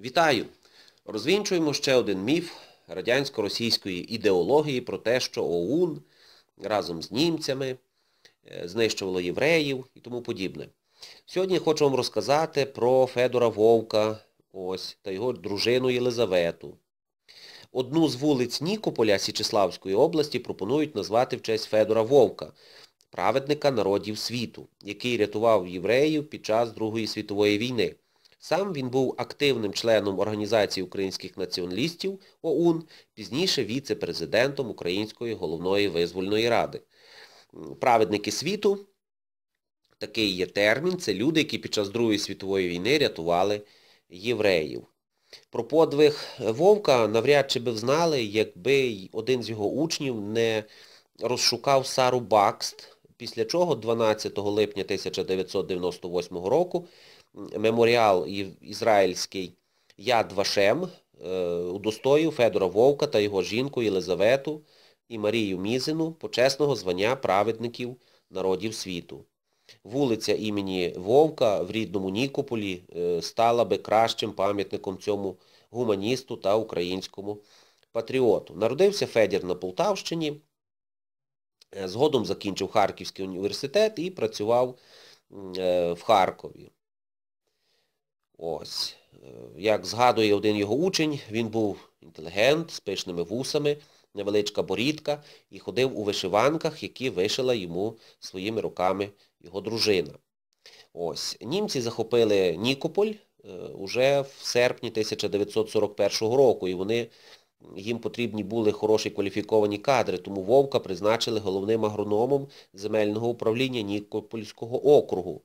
Вітаю! Розвінчуємо ще один міф радянсько-російської ідеології про те, що ОУН разом з німцями е, знищувало євреїв і тому подібне. Сьогодні хочу вам розказати про Федора Вовка ось, та його дружину Єлизавету. Одну з вулиць Нікополя Січеславської області пропонують назвати в честь Федора Вовка, праведника народів світу, який рятував євреїв під час Другої світової війни. Сам він був активним членом Організації українських націоналістів ОУН, пізніше віце-президентом Української головної визвольної ради. Праведники світу, такий є термін, це люди, які під час Другої світової війни рятували євреїв. Про подвиг Вовка навряд чи би знали, якби один з його учнів не розшукав Сару Бакст, після чого 12 липня 1998 року меморіал ізраїльський Яд Вашем е, удостоїв Федора Вовка та його жінку Єлизавету і Марію Мізину почесного звання праведників народів світу. Вулиця імені Вовка в рідному Нікополі е, стала би кращим пам'ятником цьому гуманісту та українському патріоту. Народився Федір на Полтавщині, згодом закінчив Харківський університет і працював в Харкові. Ось. Е, як згадує один його учень, він був інтелігент, з пишними вусами, невеличка борідка і ходив у вишиванках, які вишила йому своїми руками його дружина. Ось. Німці захопили Нікополь е, уже в серпні 1941 року, і вони, їм потрібні були хороші кваліфіковані кадри, тому Вовка призначили головним агрономом земельного управління Нікопольського округу.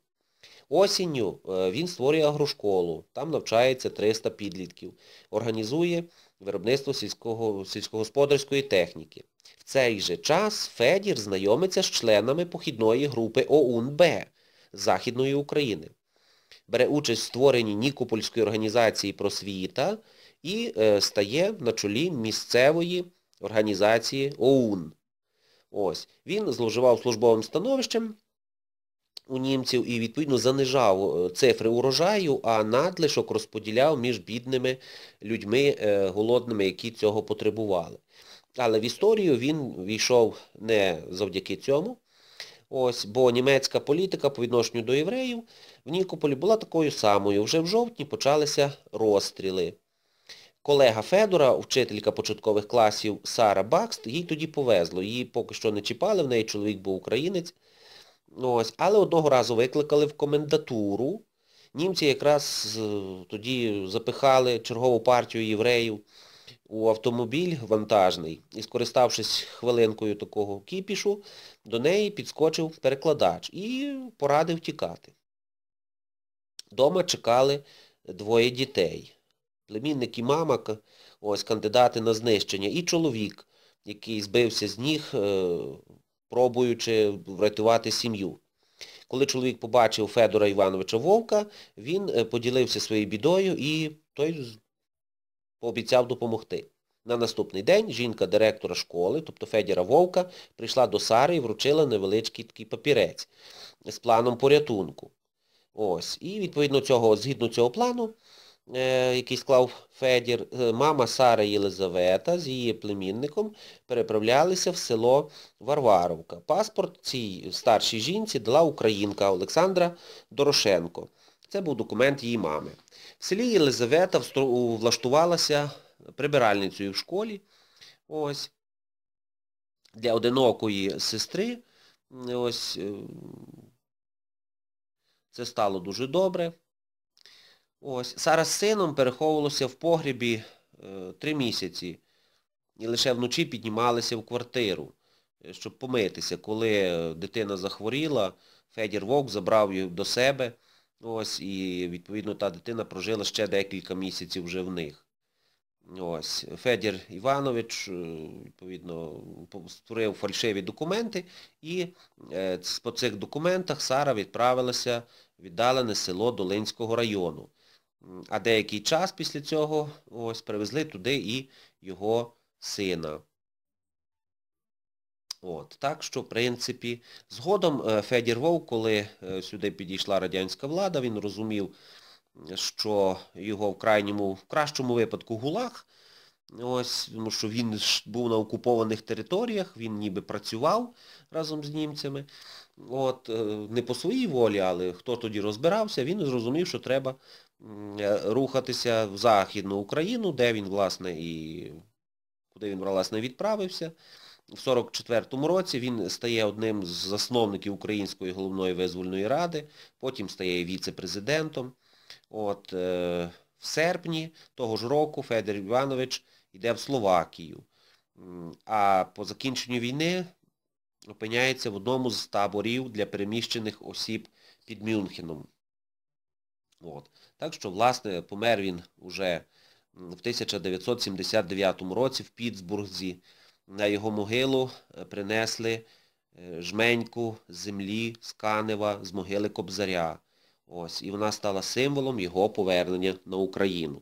Осінню е, він створює агрошколу, там навчається 300 підлітків, організує виробництво сільського, сільськогосподарської техніки. В цей же час Федір знайомиться з членами похідної групи ОУН-Б Західної України. Бере участь в створенні Нікопольської організації просвіта і е, стає на чолі місцевої організації ОУН. Ось. Він зловживав службовим становищем у німців і, відповідно, занижав е, цифри урожаю, а надлишок розподіляв між бідними людьми е, голодними, які цього потребували. Але в історію він війшов не завдяки цьому. Ось, Бо німецька політика по відношенню до євреїв в Нікополі була такою самою. Вже в жовтні почалися розстріли. Колега Федора, вчителька початкових класів Сара Бакст, їй тоді повезло. Її поки що не чіпали, в неї чоловік був українець. Ось. Але одного разу викликали в комендатуру. Німці якраз тоді запихали чергову партію євреїв у автомобіль вантажний і, скориставшись хвилинкою такого кіпішу, до неї підскочив перекладач і порадив тікати. Дома чекали двоє дітей. Племінник і мама, ось кандидати на знищення, і чоловік, який збився з ніг е, пробуючи врятувати сім'ю. Коли чоловік побачив Федора Івановича Вовка, він е, поділився своєю бідою і той пообіцяв допомогти. На наступний день жінка директора школи, тобто Федіра Вовка, прийшла до Сари і вручила невеличкий такий папірець з планом порятунку. Ось. І відповідно цього, згідно цього плану, який склав Федір, е, мама Сара Єлизавета з її племінником переправлялися в село Варваровка. Паспорт цій старшій жінці дала українка Олександра Дорошенко. Це був документ її мами. В селі Єлизавета влаштувалася прибиральницею в школі. Ось. Для одинокої сестри. Ось. Е, це стало дуже добре. Ось. Сара з сином переховувалося в погрібі е, три місяці. І лише вночі піднімалися в квартиру, е, щоб помитися. Коли дитина захворіла, Федір Вовк забрав її до себе. Ось, І, відповідно, та дитина прожила ще декілька місяців вже в них. Ось. Федір Іванович, е, відповідно, створив фальшиві документи і по цих документах Сара відправилася в віддалене село Долинського району. А деякий час після цього ось привезли туди і його сина. От, Так що, в принципі, згодом е, Федір Вовк, коли е, сюди підійшла радянська влада, він розумів що його в крайньому, в кращому випадку гулаг, ось, тому що він був на окупованих територіях, він ніби працював разом з німцями. От, е, не по своїй волі, але хто тоді розбирався, він зрозумів, що треба рухатися в Західну Україну, де він, власне, і куди він, власне, відправився. В 44-му році він стає одним з засновників Української головної визвольної ради, потім стає віце-президентом. От, е, в серпні того ж року Федір Іванович йде в Словакію. А по закінченню війни опиняється в одному з таборів для переміщених осіб під Мюнхеном. От. Так що, власне, помер він уже в 1979 році в Пітсбурзі. На його могилу е, принесли е, жменьку землі з Канева, з могили Кобзаря. Ось, і вона стала символом його повернення на Україну.